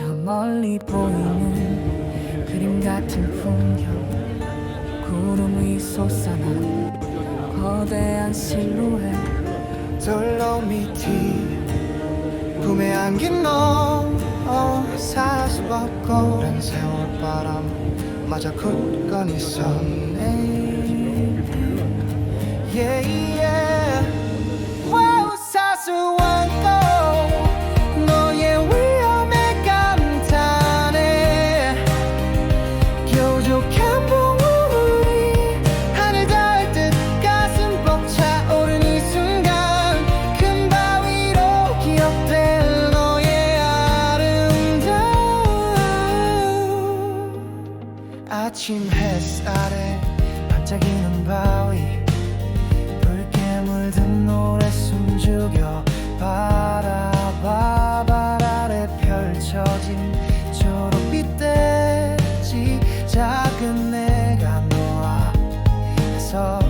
멀리 보이는 그림 같은 풍경. 구름 위 솟아난 거대한 실루엣. 돌로미티 품에 안긴 너 어, 사수 벗고. 오랜 세월 바람 맞아 굳건 있었네. Yeah, yeah. 아침 햇살에 반짝이는 바위. 붉게 물든 노래 숨죽여 바라봐 발 아래 펼쳐진 초록빛 대지 작은 내가 너 앞에 서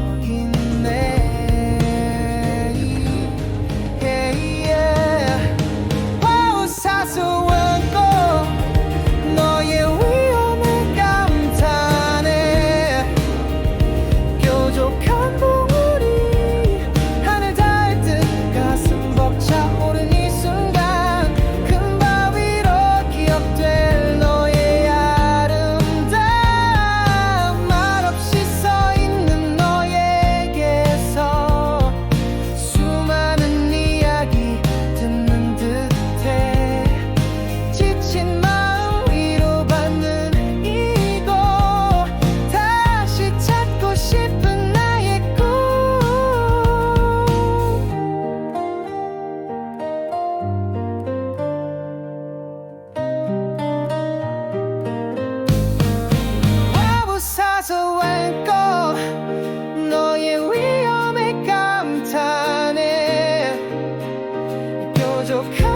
of